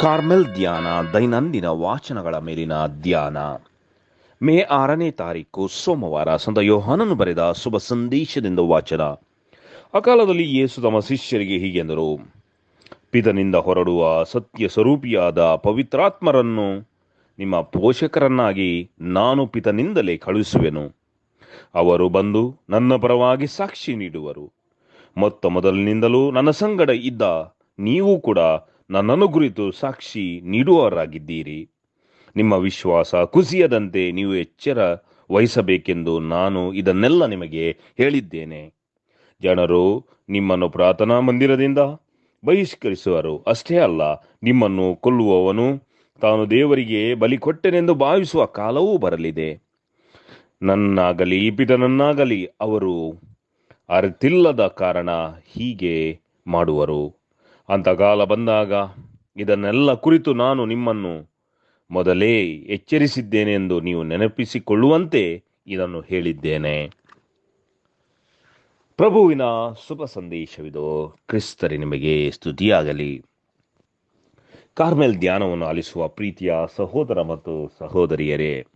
Carmel ಧ್ಯಾನ, ದೈನಂದಿನ ವಾಚನಗಳ ಮೇಲಿನ ಧ್ಯಾನ. ಮೇ ಆರನೇ ತಾರೀಕು, ಸೋಮವಾರ, ಸಂತ ಯೋಹಾನನು ಬರೆದ ಶುಭ ಸಂದೇಶದಿಂದ ವಾಚನ. ಅಕಾಲದಲ್ಲಿ ಯೇಸು ತಮ್ಮ ಶಿಷ್ಯರಿಗೆ ಹೀಗೆಂದರು ಪಿತನಿಂದ ಹೊರಡುವ ಸತ್ಯ ಸ್ವರೂಪಿಯಾದ ಪವಿತ್ರಾತ್ಮರನ್ನು ನಿಮ್ಮ ಪೋಷಕರನ್ನಾಗಿ ನಾನು ಪಿತನಿಂದಲೇ ಕಳುಹಿಸುವೆನು. ಅವರು ಬಂದು ನನ್ನ ಪರವಾಗಿ ಸಾಕ್ಷಿ ನೀಡುವರು. ಮೊತ್ತ ಮೊದಲಿನಿಂದಲೂ ನನ್ನ ಸಂಗಡ ಇದ್ದ ನೀವು ಕೂಡ ನನ್ನನ್ನು ಕುರಿತು ಸಾಕ್ಷಿ ನೀಡುವವರಾಗಿದ್ದೀರಿ. ನಿಮ್ಮ ವಿಶ್ವಾಸ ಕುಸಿಯದಂತೆ ನೀವು ಎಚ್ಚರ ವಹಿಸಬೇಕೆಂದು ನಾನು ಇದನ್ನೆಲ್ಲ ನಿಮಗೆ ಹೇಳಿದ್ದೇನೆ. ಜನರು ನಿಮ್ಮನ್ನು ಪ್ರಾರ್ಥನಾ ಮಂದಿರದಿಂದ ಬಹಿಷ್ಕರಿಸುವರು. ಅಷ್ಟೇ ಅಲ್ಲ, ನಿಮ್ಮನ್ನು ಕೊಲ್ಲುವವನು ತಾನು ದೇವರಿಗೆ ಬಲಿ ಕೊಟ್ಟೆನೆಂದು ಭಾವಿಸುವ ಕಾಲವೂ ಬರಲಿದೆ. ನನ್ನಾಗಲಿ, ಪಿತನನ್ನಾಗಲಿ ಅವರು ಅರಿತಿಲ್ಲದ ಕಾರಣ ಹೀಗೆ ಮಾಡುವರು. ಅಂತ ಕಾಲ ಬಂದಾಗ ಇದನ್ನೆಲ್ಲ ಕುರಿತು ನಾನು ನಿಮ್ಮನ್ನು ಮೊದಲೇ ಎಚ್ಚರಿಸಿದ್ದೇನೆ ಎಂದು ನೀವು ನೆನಪಿಸಿಕೊಳ್ಳುವಂತೆ ಇದನ್ನು ಹೇಳಿದ್ದೇನೆ. ಪ್ರಭುವಿನ ಶುಭ ಸಂದೇಶವಿದು. ಕ್ರಿಸ್ತರಿ, ನಿಮಗೆ ಸ್ತುತಿಯಾಗಲಿ. ಕಾರ್ಮೆಲ್ ಧ್ಯಾನವನ್ನು ಆಲಿಸುವ ಪ್ರೀತಿಯ ಸಹೋದರ ಮತ್ತು ಸಹೋದರಿಯರೇ,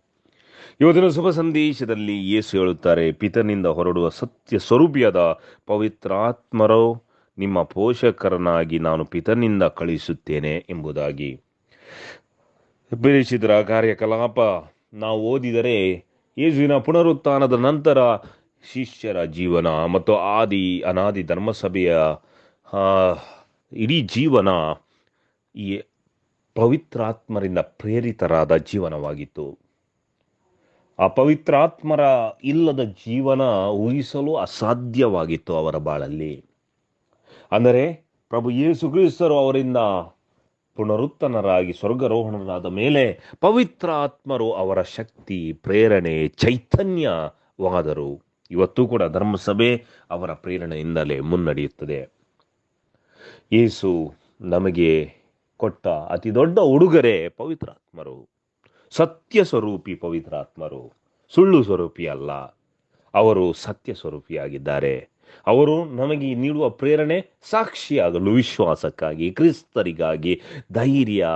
ಇವತ್ತಿನ ಶುಭ ಸಂದೇಶದಲ್ಲಿ ಯೇಸು ಹೇಳುತ್ತಾರೆ, ಪಿತನಿಂದ ಹೊರಡುವ ಸತ್ಯ ಸ್ವರೂಪಿಯಾದ ಪವಿತ್ರಾತ್ಮರೋ ನಿಮ್ಮ ಪೋಷಕರನಾಗಿ ನಾನು ಪಿತನಿಂದ ಕಳಿಸುತ್ತೇನೆ ಎಂಬುದಾಗಿ. ಬೆರೆಸಿದರ ಕಾರ್ಯಕಲಾಪ, ನಾವು ಓದಿದರೆ ಯೇಸುವಿನ ಪುನರುತ್ಥಾನದ ನಂತರ ಶಿಷ್ಯರ ಜೀವನ ಮತ್ತು ಆದಿ ಅನಾದಿ ಧರ್ಮಸಭೆಯ ಇಡೀ ಜೀವನ ಈ ಪವಿತ್ರಾತ್ಮರಿಂದ ಪ್ರೇರಿತರಾದ ಜೀವನವಾಗಿತ್ತು. ಆ ಪವಿತ್ರಾತ್ಮರ ಇಲ್ಲದ ಜೀವನ ಊಹಿಸಲು ಅಸಾಧ್ಯವಾಗಿತ್ತು ಅವರ ಬಾಳಲ್ಲಿ. ಅಂದರೆ ಪ್ರಭು ಯೇಸು ಕ್ರಿಸ್ತರು ಅವರಿಂದ ಪುನರುತ್ತನರಾಗಿ ಸ್ವರ್ಗರೋಹಣರಾದ ಮೇಲೆ ಪವಿತ್ರ ಆತ್ಮರು ಅವರ ಶಕ್ತಿ, ಪ್ರೇರಣೆ, ಚೈತನ್ಯವಾದರು ಇವತ್ತು ಕೂಡ ಧರ್ಮಸಭೆ ಅವರ ಪ್ರೇರಣೆಯಿಂದಲೇ ಮುನ್ನಡೆಯುತ್ತದೆ. ಯೇಸು ನಮಗೆ ಕೊಟ್ಟ ಅತಿ ದೊಡ್ಡ ಉಡುಗೊರೆ ಪವಿತ್ರಾತ್ಮರು. ಸತ್ಯ ಸ್ವರೂಪಿ ಪವಿತ್ರಾತ್ಮರು. ಸುಳ್ಳು ಸ್ವರೂಪಿ ಅಲ್ಲ ಅವರು ಸತ್ಯ ಸ್ವರೂಪಿಯಾಗಿದ್ದಾರೆ ಅವರು ನಮಗೆ ನೀಡುವ ಪ್ರೇರಣೆ ಸಾಕ್ಷಿಯಾಗಲು ವಿಶ್ವಾಸಕ್ಕಾಗಿ, ಕ್ರಿಸ್ತರಿಗಾಗಿ ಧೈರ್ಯ,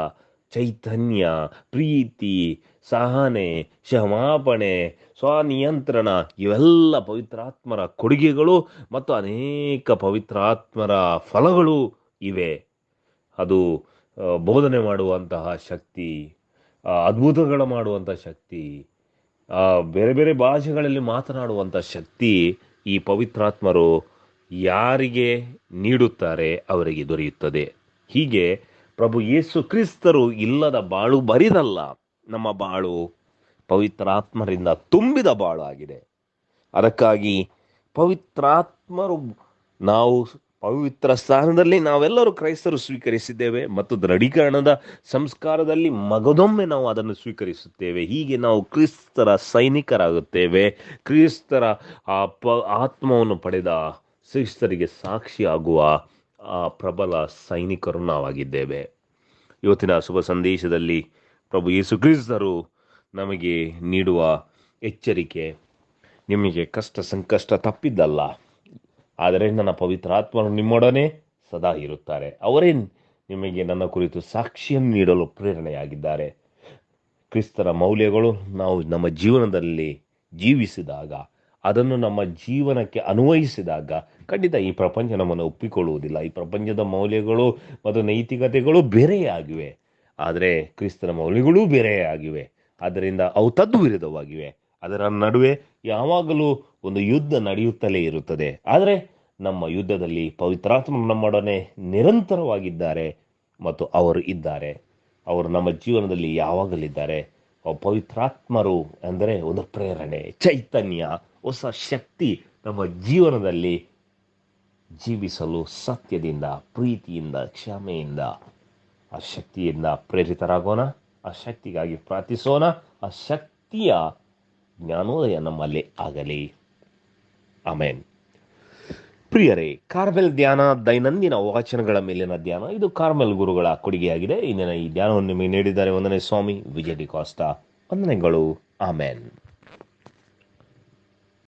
ಚೈತನ್ಯ, ಪ್ರೀತಿ, ಸಹನೆ, ಕ್ಷಮಾಪಣೆ, ಸ್ವನಿಯಂತ್ರಣ, ಇವೆಲ್ಲ ಪವಿತ್ರಾತ್ಮರ ಕೊಡುಗೆಗಳು ಮತ್ತು ಅನೇಕ ಪವಿತ್ರಾತ್ಮರ ಫಲಗಳು ಇವೆ. ಅದು ಬೋಧನೆ ಮಾಡುವಂತಹ ಶಕ್ತಿ ಅದ್ಭುತಗಳ ಮಾಡುವಂಥ ಶಕ್ತಿ ಬೇರೆ ಬೇರೆ ಭಾಷೆಗಳಲ್ಲಿ ಮಾತನಾಡುವಂಥ ಶಕ್ತಿ ಈ ಪವಿತ್ರಾತ್ಮರು ಯಾರಿಗೆ ನೀಡುತ್ತಾರೆ ಅವರಿಗೆ ದೊರೆಯುತ್ತದೆ. ಹೀಗೆ ಪ್ರಭು ಯೇಸು ಕ್ರಿಸ್ತರು ಇಲ್ಲದ ಬಾಳು ಬರಿದಲ್ಲ, ನಮ್ಮ ಬಾಳು ಪವಿತ್ರಾತ್ಮರಿಂದ ತುಂಬಿದ ಬಾಳು ಆಗಿದೆ ಅದಕ್ಕಾಗಿ ಪವಿತ್ರಾತ್ಮರು ನಾವು ಪವಿತ್ರ ಸ್ಥಾನದಲ್ಲಿ ನಾವೆಲ್ಲರೂ ಕ್ರೈಸ್ತರು ಸ್ವೀಕರಿಸಿದ್ದೇವೆ ಮತ್ತು ದೃಢೀಕರಣದ ಸಂಸ್ಕಾರದಲ್ಲಿ ಮಗದೊಮ್ಮೆ ನಾವು ಅದನ್ನು ಸ್ವೀಕರಿಸುತ್ತೇವೆ. ಹೀಗೆ ನಾವು ಕ್ರಿಸ್ತರ ಸೈನಿಕರಾಗುತ್ತೇವೆ. ಕ್ರಿಸ್ತರ, ಆ, ಪ, ಆತ್ಮವನ್ನು ಪಡೆದ ಕ್ರಿಸ್ತರಿಗೆ ಸಾಕ್ಷಿಯಾಗುವ, ಆ, ಪ್ರಬಲ ಸೈನಿಕರು ನಾವಾಗಿದ್ದೇವೆ. ಇವತ್ತಿನ ಶುಭ ಸಂದೇಶದಲ್ಲಿ ಪ್ರಭು ಯೇಸು ಕ್ರಿಸ್ತರು ನಮಗೆ ನೀಡುವ ಎಚ್ಚರಿಕೆ, ನಿಮಗೆ ಕಷ್ಟ ಸಂಕಷ್ಟ ತಪ್ಪಿದ್ದಲ್ಲ. ಆದರೆ ನನ್ನ ಪವಿತ್ರಾತ್ಮನು ನಿಮ್ಮೊಡನೆ ಸದಾ ಇರುತ್ತಾರೆ. ಅವರೇ ನಿಮಗೆ ನನ್ನ ಕುರಿತು ಸಾಕ್ಷಿಯನ್ನು ನೀಡಲು ಪ್ರೇರಣೆಯಾಗಿದ್ದಾರೆ. ಕ್ರಿಸ್ತರ ಮೌಲ್ಯಗಳು ನಾವು ನಮ್ಮ ಜೀವನದಲ್ಲಿ ಜೀವಿಸಿದಾಗ, ಅದನ್ನು ನಮ್ಮ ಜೀವನಕ್ಕೆ ಅನ್ವಯಿಸಿದಾಗ ಖಂಡಿತ ಈ ಪ್ರಪಂಚ ನಮ್ಮನ್ನು ಒಪ್ಪಿಕೊಳ್ಳುವುದಿಲ್ಲ. ಈ ಪ್ರಪಂಚದ ಮೌಲ್ಯಗಳು ಮತ್ತು ನೈತಿಕತೆಗಳು ಬೇರೆಯೇ ಆಗಿವೆ ಆದರೆ ಕ್ರಿಸ್ತನ ಮೌಲ್ಯಗಳೂ ಬೇರೆಯೇ ಆಗಿವೆ ಆದ್ದರಿಂದ ಅವು ತದ್ವಿರುದ್ಧವಾಗಿವೆ. ಅದರ ನಡುವೆ ಯಾವಾಗಲೂ ಒಂದು ಯುದ್ಧ ನಡೆಯುತ್ತಲೇ ಇರುತ್ತದೆ. ಆದರೆ ನಮ್ಮ ಯುದ್ಧದಲ್ಲಿ ಪವಿತ್ರಾತ್ಮ ನಮ್ಮೊಡನೆ ನಿರಂತರವಾಗಿದ್ದಾರೆ ಮತ್ತು ಅವರು ಇದ್ದಾರೆ. ಅವರು ನಮ್ಮ ಜೀವನದಲ್ಲಿ ಯಾವಾಗಲಿದ್ದಾರೆ? ಪವಿತ್ರಾತ್ಮರು ಅಂದರೆ ಒಂದು ಪ್ರೇರಣೆ, ಚೈತನ್ಯ, ಹೊಸ ಶಕ್ತಿ ನಮ್ಮ ಜೀವನದಲ್ಲಿ ಜೀವಿಸಲು ಸತ್ಯದಿಂದ, ಪ್ರೀತಿಯಿಂದ, ಕ್ಷಮೆಯಿಂದ, ಆ ಶಕ್ತಿಯಿಂದ ಪ್ರೇರಿತರಾಗೋಣ, ಆ ಶಕ್ತಿಗಾಗಿ ಪ್ರಾರ್ಥಿಸೋಣ, ಆ ಶಕ್ತಿಯ ಜ್ಞಾನೋದಯ ನಮ್ಮಲ್ಲಿ ಆಗಲಿ. ಆಮೇನ್. ಪ್ರಿಯರೇ, ಕಾರ್ಮೆಲ್ ಧ್ಯಾನ ದೈನಂದಿನ ವಾಚನಗಳ ಮೇಲಿನ ಧ್ಯಾನ, ಇದು ಕಾರ್ಮೆಲ್ ಗುರುಗಳ ಕೊಡುಗೆಯಾಗಿದೆ. ಇಂದಿನ ಈ ಧ್ಯಾನವನ್ನು ನಿಮಗೆ ನೀಡಿದ್ದಾರೆ ಒಂದನೇ ಸ್ವಾಮಿ ವಿಜಯ್ ಡಿ ಕಾಸ್ಟಾ. ವಂದನೆಗಳು. ಆಮೇನ್.